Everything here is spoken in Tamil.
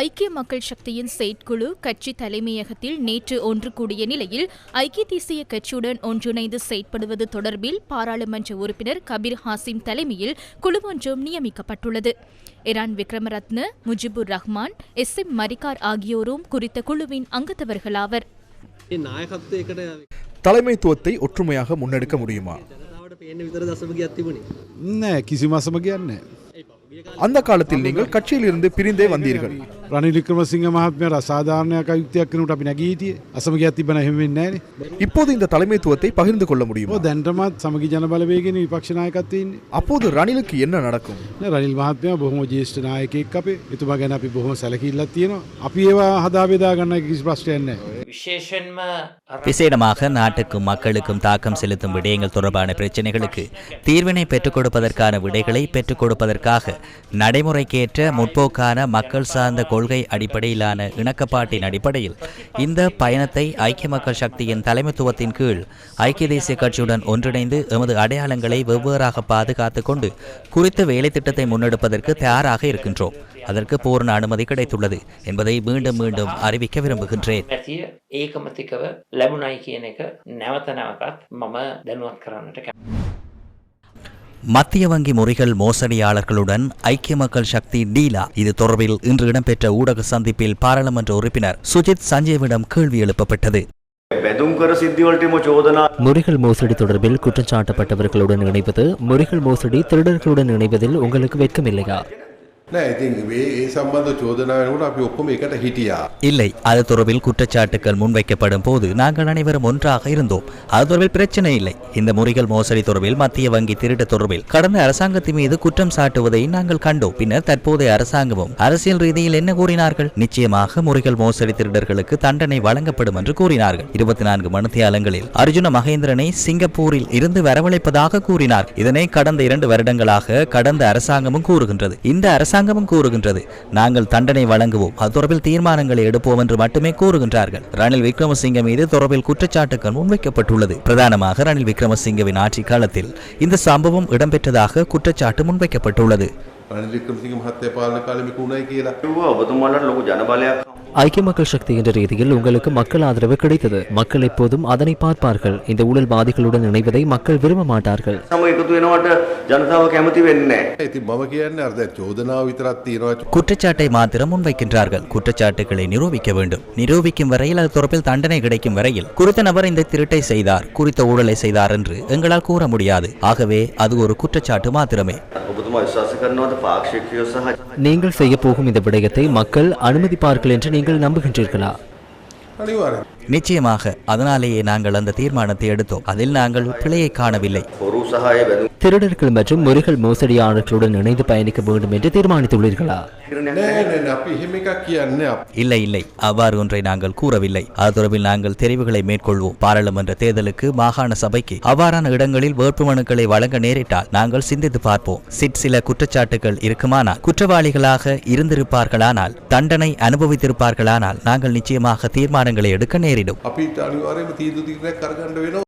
ஐக்கிய மக்கள் சக்தியின் செயற்குழு கட்சி தலைமையகத்தில் நேற்று ஒன்று கூடிய நிலையில் ஐக்கிய தேசிய கட்சியுடன் ஒன்றிணைந்து செயற்படுவது தொடர்பில் பாராளுமன்ற உறுப்பினர் கபீர் ஹாசிம் தலைமையில் குழு ஒன்றும் நியமிக்கப்பட்டுள்ளது. இரான் விக்ரமரத்ன முஜிபுர் ரஹ்மான் எஸ் எம் மரிக்கார் ஆகியோரும் குறித்த குழுவின் அங்கத்தவர்களாவர் தலைமைத்துவத்தை ஒற்றுமையாக முன்னெடுக்க முடியுமா? என்ன கிசிமா சமகியான்னு அந்த காலத்தில் நீங்கள் கட்சியில் இருந்து பிரிந்தே வந்தீர்கள். ரணில் விக்ரமசிங்க மகாத்மியார் அசாதாரண கையுக்தியாக்கணும் அப்படி நகையீட்டி அசமகியா திபன ஹெம்மின்னாரு இப்போது இந்த தலைமைத்துவத்தை பகிர்ந்து கொள்ள முடியும்? தண்டமா சமகி ஜனபலவேகின் விபக்ஷ நாயகத்தின் அப்போது ரணிலுக்கு என்ன நடக்கும்? ரணில் மகாத்மியா பொஹும ஜேஷ்ட நாயகி கபே இத்துமாக அப்படி பொஹும சலகி இல்லத்தியனும் அப்படி ஏவா ஹதாபேதா கண்ண கிஸ் பிரஷ்ட என்ன விசேடமாக நாட்டுக்கும் மக்களுக்கும் தாக்கம் செலுத்தும் விடயங்கள் தொடர்பான பிரச்சனைகளுக்கு தீர்வினை பெற்றுக் கொடுப்பதற்கான விடைகளை பெற்றுக் கொடுப்பதற்காக நடைமுறைக்கேற்ற முற்போக்கான மக்கள் சார்ந்த கொள்கை அடிப்படையிலான இணக்கப்பாட்டின் அடிப்படையில் இந்த பயணத்தை ஐக்கிய மக்கள் சக்தியின் தலைமைத்துவத்தின் கீழ் ஐக்கிய தேசிய கட்சியுடன் ஒன்றிணைந்து எமது அடையாளங்களை வெவ்வேறாக பாதுகாத்துக் கொண்டு குறித்த வேலை திட்டத்தை முன்னெடுப்பதற்கு தயாராக இருக்கின்றோம். அதற்கு பூர்ண அனுமதி கிடைத்துள்ளது என்பதை மீண்டும் மீண்டும் அறிவிக்க விரும்புகின்றேன். மத்திய வங்கி முறைகள் மோசடியாளர்களுடன் ஐக்கிய மக்கள் சக்தி டீலா இது தொடர்பில் இன்று இடம்பெற்ற ஊடக சந்திப்பில் பாராளுமன்ற உறுப்பினர் சுஜித் சஞ்சய்விடம் கேள்வி எழுப்பப்பட்டது. முறிகள் மோசடி தொடர்பில் குற்றம் சாட்டப்பட்டவர்களுடன் இணைப்பது முறிகள் மோசடி திருடர்களுடன் இணைப்பதில் உங்களுக்கு வெட்கம் இல்லையா இல்லை அது தொடர்பில் குற்றச்சாட்டுகள் முன்வைக்கப்படும் போது நாங்கள் அனைவரும் ஒன்றாக இருந்தோம். அது தொடர்பில் பிரச்சனை இல்லை. இந்த முறைகள் மோசடி தொடர்பில் மத்திய வங்கி திருட்டு தொடர்பில் கடந்த அரசாங்கத்தின் மீது குற்றம் சாட்டுவதை நாங்கள் கண்டோம். பின்னர் தற்போதைய அரசாங்கமும் அரசியல் ரீதியில் என்ன கூறினார்கள்? நிச்சயமாக முறைகள் மோசடி திருடர்களுக்கு தண்டனை வழங்கப்படும் என்று கூறினார்கள். இருபத்தி நான்கு மணித்தியாலங்களில் அர்ஜுன மகேந்திரனை சிங்கப்பூரில் இருந்து வரவழைப்பதாக கூறினார். இதனை கடந்த இரண்டு வருடங்களாக கடந்த அரசாங்கமும் கூறுகின்றது. இந்த அரசாங்க அரசாங்கமும் கூறுகின்றது. நாங்கள் தண்டனை வழங்குவோம். அது தொடர்பில் தீர்மானங்களை எடுப்போம் என்று மட்டுமே கூறுகின்றார்கள். ரணில் விக்ரமசிங்க மீது தொடர்பில் குற்றச்சாட்டுகள் முன்வைக்கப்பட்டுள்ளது. பிரதானமாக ரணில் விக்ரமசிங்கவின் ஆட்சி காலத்தில் இந்த சம்பவம் இடம்பெற்றதாக குற்றச்சாட்டு முன்வைக்கப்பட்டுள்ளது. රනිලික්‍රමසිංහ මහත්තය පාලන කාලෙමික උනායි කියලා. කිව්වා ඔබතුමාලට ලොකු ජනබලයක් ஐக்கிய மக்கள் சக்தி என்ற ரீதியில் உங்களுக்கு மக்கள் ஆதரவு கிடைத்தது மக்கள் எப்போதும் அதனை பார்ப்பார்கள் இந்த ஊழல்வாதிகளுடன் இணைவதை மக்கள் விரும்ப மாட்டார்கள் සම එකතු වෙනවට ජනතාව කැමති වෙන්නේ. ඉතින් මම කියන්නේ අර දැන් චෝදනාව විතරක් තියෙනවා. குற்றச்சாட்டை மாத்திரம் முன்வைக்கின்றார்கள் குற்றச்சாட்டுகளை நிரூபிக்க வேண்டும் நிரூபிக்கும் வரையில் அது தொடர்பில் தண்டனை கிடைக்கும் வரையில் குறித்த நபர் இந்த திருட்டை செய்தார் குறித்த ஊழலை செய்தார் என்று எங்களால் கூற முடியாது ஆகவே அது ஒரு குற்றச்சாட்டு மாத்திரமே நீங்கள் செய்ய போகும் இந்த விடயத்தை மக்கள் அனுமதிப்பார்கள் என்று நீங்கள் நம்புகின்றீர்களா? நிச்சயமாக அதனாலேயே நாங்கள் அந்த தீர்மானத்தை எடுத்தோம். அதில் நாங்கள் பிழையை காணவில்லை. திருடர்கள் மற்றும் முருகல் மோசடியாளர்களுடன் இணைந்து பயணிக்க வேண்டும் என்று தீர்மானித்துள்ளீர்களா? இல்லை இல்லை. அவ்வாறு ஒன்றை நாங்கள் கூறவில்லை. அது நாங்கள் தெரிவுகளை மேற்கொள்வோம். பாராளுமன்ற தேர்தலுக்கு மாகாண சபைக்கு அவ்வாறான இடங்களில் வேட்புமனுக்களை வழங்க நேரிட்டால் நாங்கள் சிந்தித்து பார்ப்போம். சிட் சில குற்றச்சாட்டுகள் இருக்குமானால் குற்றவாளிகளாக இருந்திருப்பார்களானால் தண்டனை அனுபவித்திருப்பார்களானால் நாங்கள் நிச்சயமாக தீர்மானங்களை எடுக்க நேரிடும். අපිට අනිවාර්යයෙන්ම තීන්දුව තීරණයක් කරගන්න වෙනවා.